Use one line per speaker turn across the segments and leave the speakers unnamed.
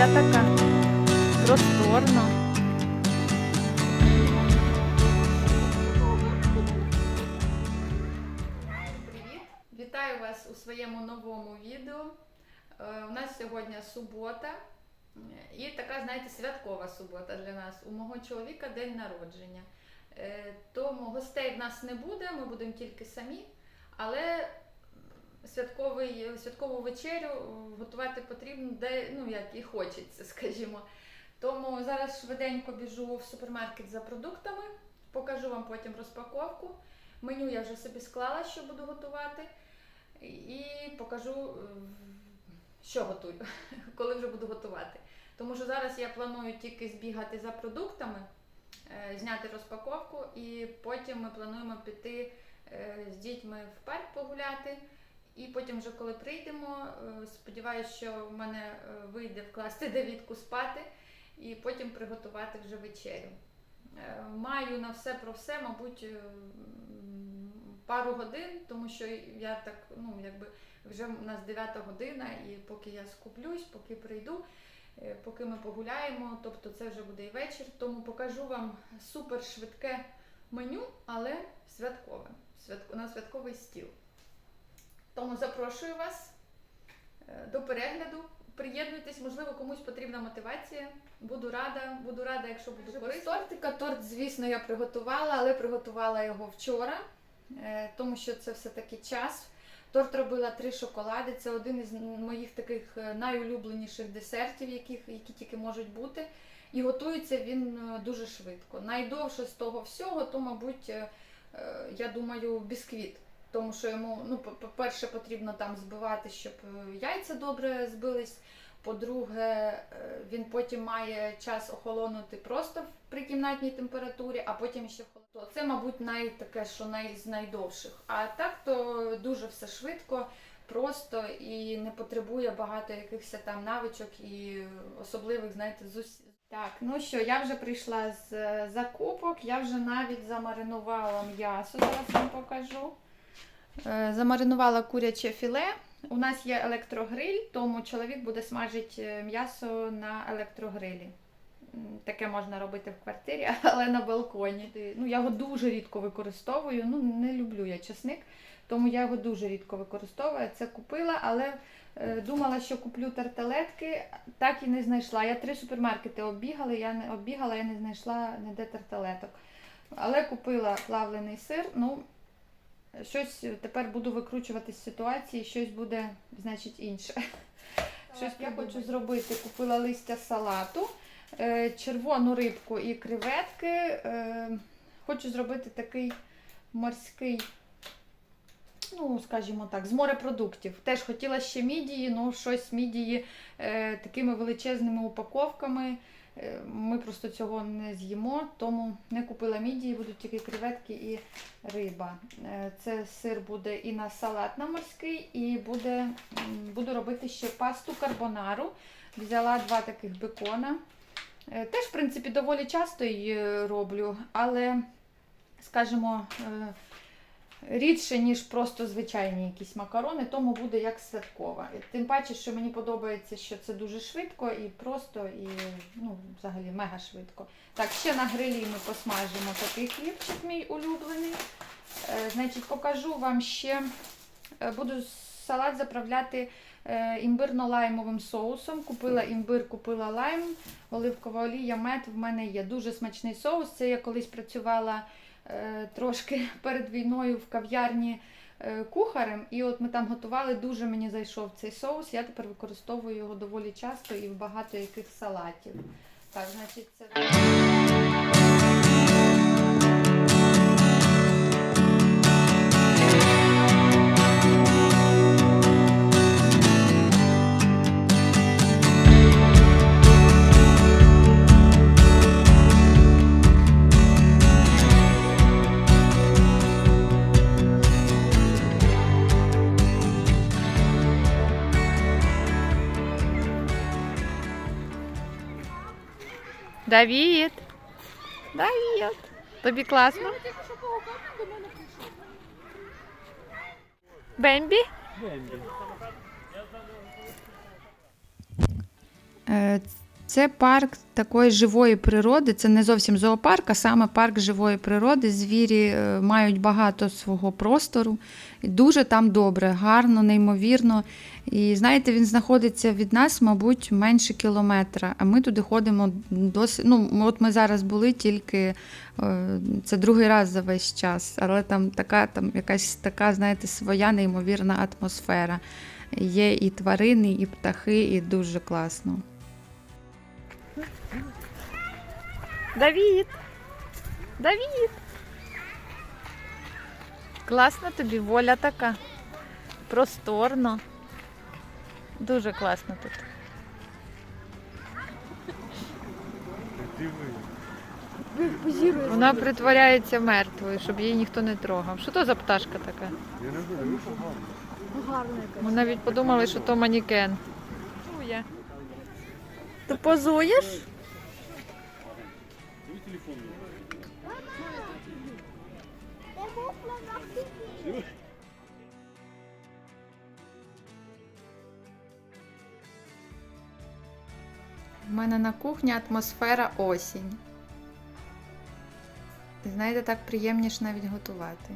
Оселя така просторна. Привіт! Вітаю вас у своєму новому відео. Е, У нас сьогодні субота і така, знаєте, святкова субота для нас. У мого чоловіка день народження. Е, Тому гостей в нас не буде, ми будемо тільки самі, але святковий, святкову вечерю готувати потрібно, де ну як і хочеться, скажімо. Тому зараз швиденько біжу в супермаркет за продуктами, покажу вам потім розпаковку. Меню я вже собі склала, що буду готувати, і покажу, е, що готую, коли вже буду готувати. Тому що зараз я планую тільки збігати за продуктами, е, зняти розпаковку, і потім ми плануємо піти е, з дітьми в парк погуляти. І потім, вже коли прийдемо, е, сподіваюся, що в мене е, вийде вкласти Давідку спати і потім приготувати вже вечерю. Е, Маю на все про все, мабуть, пару годин, тому що я так, ну, якби вже у нас 9 година, і поки я скуплюсь, поки прийду, поки ми погуляємо, тобто це вже буде і вечір. Тому покажу вам супер швидке меню, але святкове. Святко- на святковий стіл. Тому запрошую вас е, до перегляду. Приєднуйтесь, можливо, комусь потрібна мотивація. Буду рада, буду рада, якщо буду корисно. Тортика, торт, звісно, я приготувала, але приготувала його вчора, е, тому що це все-таки час. Торт робила три шоколади. Це один із моїх таких е, найулюбленіших десертів, яких, які тільки можуть бути. І готується він дуже швидко. Найдовше з того всього, то, мабуть, я думаю, бісквіт. Тому що йому, ну, по- по-перше, потрібно там збивати, щоб е, яйця добре збились. По-друге, е, він потім має час охолонути просто при кімнатній температурі, а потім ще холодно. Це, мабуть, най, таке, що най, з найдовших. А так то дуже все швидко, просто і не потребує багато якихось там навичок і особливих, знаєте, зус... Так, ну що, я вже прийшла з е, закупок, я вже навіть замаринувала м'ясо, зараз вам покажу. Е, Замаринувала куряче філе. У нас є електрогриль, тому чоловік буде смажити е, м'ясо на електрогрилі. Таке можна робити в квартирі, але на балконі. Ну, я його дуже рідко використовую. Ну, не люблю я чесник, тому я його дуже рідко використовую. Це купила, але е, думала, що куплю тарталетки, так і не знайшла. Я три супермаркети оббігала, я не оббігала, я не знайшла ніде тарталеток. Але купила плавлений сир. Ну, щось тепер буду викручувати з ситуації, щось буде, значить, інше. Щось я хочу зробити. Купила листя салату, е, червону рибку і креветки. Е, Хочу зробити такий морський, ну, скажімо так, з морепродуктів. Теж хотіла ще мідії, ну щось мідії е, такими величезними упаковками. Е, Ми просто цього не з'їмо, тому не купила мідії, будуть тільки креветки і риба. Е, Це сир буде і на салат на морський, і буде, буду робити ще пасту карбонару. Взяла два таких бекона. Е, Теж, в принципі, доволі часто її роблю, але, скажімо, рідше, ніж просто звичайні якісь макарони, тому буде як святкова. Тим паче, що мені подобається, що це дуже швидко і просто, і ну, взагалі мега швидко. Так, ще на грилі ми посмажимо такий хлібчик, мій улюблений. Е, Значить, покажу вам ще, е, буду салат заправляти е, імбирно-лаймовим соусом. Купила імбир, купила лайм, оливкова олія, мед в мене є. Дуже смачний соус. Це я колись працювала трошки перед війною в кав'ярні е, кухарем, і от ми там готували, дуже мені зайшов цей соус. Я тепер використовую його доволі часто і в багато яких салатів. Так, значить, це. Давід! Давід! Тобі класно? Бембі? Е, Це парк такої живої природи. Це не зовсім зоопарк, а саме парк живої природи. Звірі е, мають багато свого простору. Дуже там добре, гарно, неймовірно. І знаєте, він знаходиться від нас, мабуть, менше кілометра. А ми туди ходимо досить. Ну, от ми зараз були тільки е, це другий раз за весь час, але там така, там якась така, знаєте, своя неймовірна атмосфера. Є і тварини, і птахи, і дуже класно. Давід! Давід! Класно тобі, воля така. Просторно. Дуже класно тут. Вона притворяється мертвою, щоб її ніхто не трогав. Що то за пташка така?
Я не знаю, ну.
Ми навіть подумали, що то манікен. Ти позуєш? У мене на кухні атмосфера осінь. Знаєте, так приємніше навіть готувати.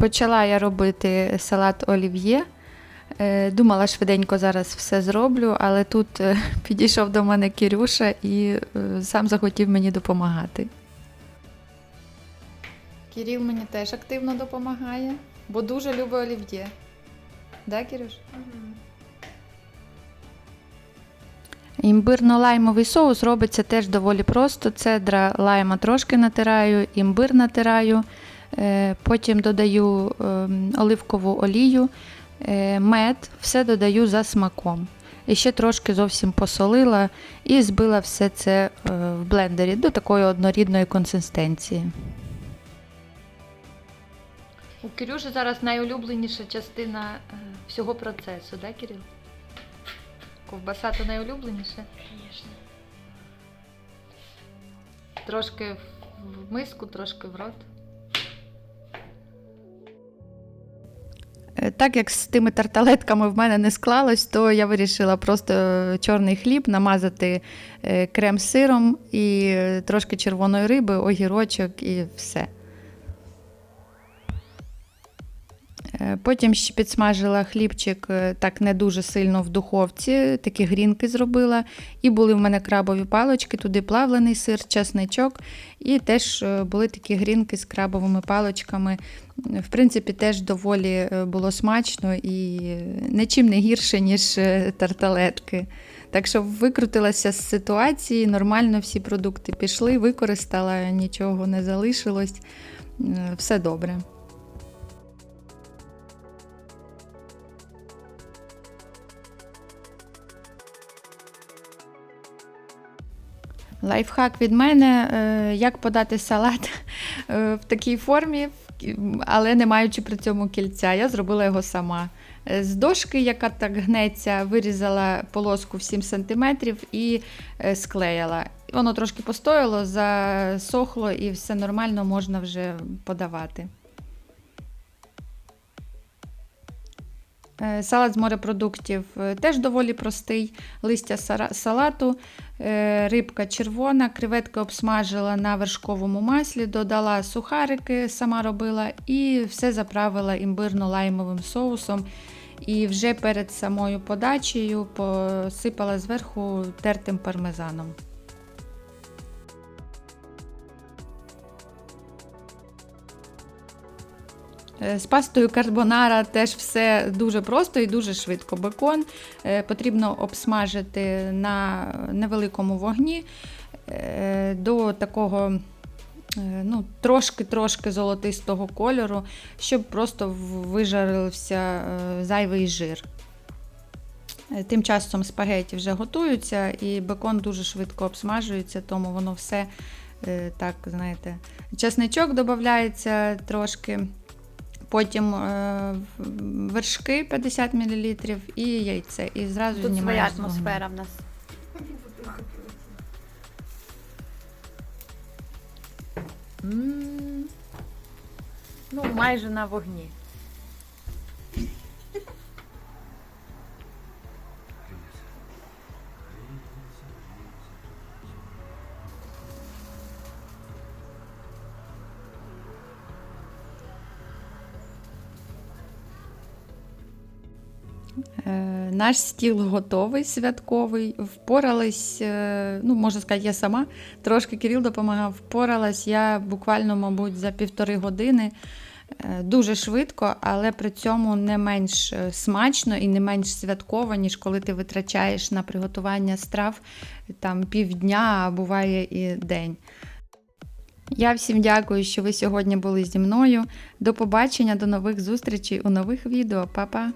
Почала я робити салат олів'є. Е, Думала, швиденько зараз все зроблю, але тут е, підійшов до мене Кірюша і е, сам захотів мені допомагати. Кіріл мені теж активно допомагає, бо дуже любить олів'є. Да, Кірюш? Імбирно-лаймовий соус робиться теж доволі просто. Цедра лайма трошки натираю, імбир натираю. Е, Потім додаю ем, оливкову олію, е, мед, все додаю за смаком. І ще трошки зовсім посолила і збила все це е, в блендері до такої однорідної консистенції. У Кирюші зараз найулюбленіша частина всього процесу, да, Кирил? Ковбаса то найулюбленіше?
Звісно.
Трошки в миску, трошки в рот. Так як з тими тарталетками в мене не склалось, то я вирішила просто е, чорний хліб намазати е, крем сиром і е, трошки червоної риби, огірочок і все. Потім ще підсмажила хлібчик е, так не дуже сильно в духовці, такі грінки зробила. І були в мене крабові палочки, туди плавлений сир, часничок. І теж е, були такі грінки з крабовими палочками. В принципі, теж доволі е, було смачно і е, нічим не гірше, ніж е, тарталетки. Так що викрутилася з ситуації, нормально всі продукти пішли, використала, нічого не залишилось. Е, Все добре. Лайфхак від мене, е, як подати салат е, в такій формі, але не маючи при цьому кільця. Я зробила його сама. Е, З дошки, яка так гнеться, вирізала полоску в 7 см і склеїла. Воно трошки постояло, засохло і все нормально можна вже подавати. Салат з морепродуктів е, теж доволі простий. Листя салату, е, рибка червона, креветки обсмажила на вершковому маслі, додала сухарики, сама робила, і все заправила імбирно-лаймовим соусом. І вже перед самою подачею посипала зверху тертим пармезаном. З пастою карбонара теж все дуже просто і дуже швидко. Бекон е, потрібно обсмажити на невеликому вогні е, до такого е, ну, трошки-трошки золотистого кольору, щоб просто вижарився е, зайвий жир. Е, Тим часом спагеті вже готуються, і бекон дуже швидко обсмажується, тому воно все е, так, знаєте, чесничок додається трошки. Потім е, вершки 50 мл і яйце. І зразу
Тут своя
з вогню.
атмосфера в нас. М. Ну, майже на вогні.
Наш стіл готовий, святковий. Впорались, е, ну можна сказати, я сама. Трошки Кирил допомагав. Впоралась я буквально, мабуть, за півтори години. Е, Дуже швидко, але при цьому не менш е, смачно і не менш святково, ніж коли ти витрачаєш на приготування страв там півдня, а буває і день. Я всім дякую, що ви сьогодні були зі мною. До побачення, до нових зустрічей у нових відео. Па-па!